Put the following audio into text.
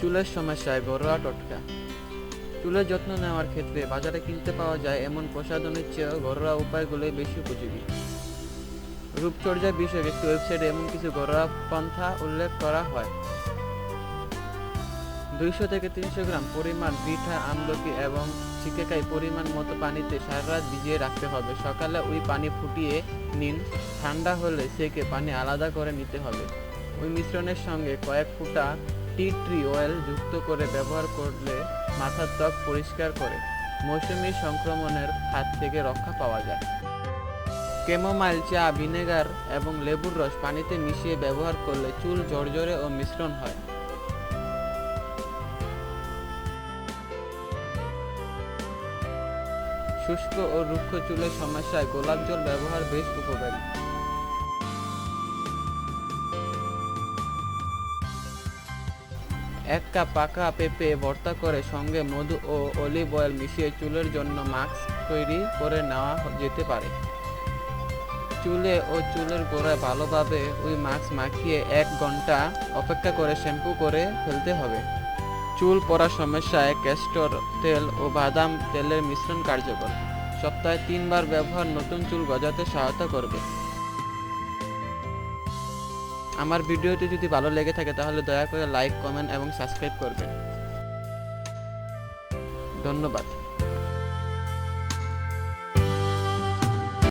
চুলের সমস্যায় ঘরোয়া টোটকা। চুলের যত্ন নেওয়ার ক্ষেত্রে বাজারে কিনতে পাওয়া যায় এমন প্রসাধনের চেয়েও ঘরোয়া উপায়গুলোই বেশি উপযোগী। রূপচর্যা বিষয়ক একটি ওয়েবসাইটে এমন কিছু ঘরোয়া পন্থা উল্লেখ করা হয়। দুইশো থেকে তিনশো গ্রাম পরিমাণ পিঠা, আমলকি এবং চিকেকাই পরিমাণ মতো পানিতে সারা রাত ভিজিয়ে রাখতে হবে। সকালে ওই পানি ফুটিয়ে নিন, ঠান্ডা হলে সেকে পানি আলাদা করে নিতে হবে। ওই মিশ্রণের সঙ্গে কয়েক ফুটা টি ট্রি অয়েল যুক্ত করে ব্যবহার করলে মাথার ত্বক পরিষ্কার করে, মৌসুমী সংক্রমণের হাত থেকে রক্ষা পাওয়া যায়। কেমোমাইল, চা, ভিনেগার এবং লেবুর রস পানিতে মিশিয়ে ব্যবহার করলে চুল জর্জরে ও মিশ্রণ হয়। শুষ্ক ও রুক্ষ চুলের সমস্যায় গোলাপ জল ব্যবহার বেশ উপকারী। এক কাপ পাকা পেঁপে ভর্তা করে সঙ্গে মধু ও অলিভ অয়েল মিশিয়ে চুলের জন্য মাস্ক তৈরি করে নেওয়া যেতে পারে। চুলে ও চুলের গোড়ায় ভালোভাবে ওই মাস্ক মাখিয়ে এক ঘণ্টা অপেক্ষা করে শ্যাম্পু করে ফেলতে হবে। চুল পড়ার সমস্যায় ক্যাস্টর তেল ও বাদাম তেলের মিশ্রণ কার্যকর। সপ্তাহে তিনবার ব্যবহার নতুন চুল গজাতে সহায়তা করবে। আমার ভিডিওটি যদি ভালো লেগে থাকে তাহলে দয়া করে লাইক, কমেন্ট এবং সাবস্ক্রাইব করবেন। ধন্যবাদ।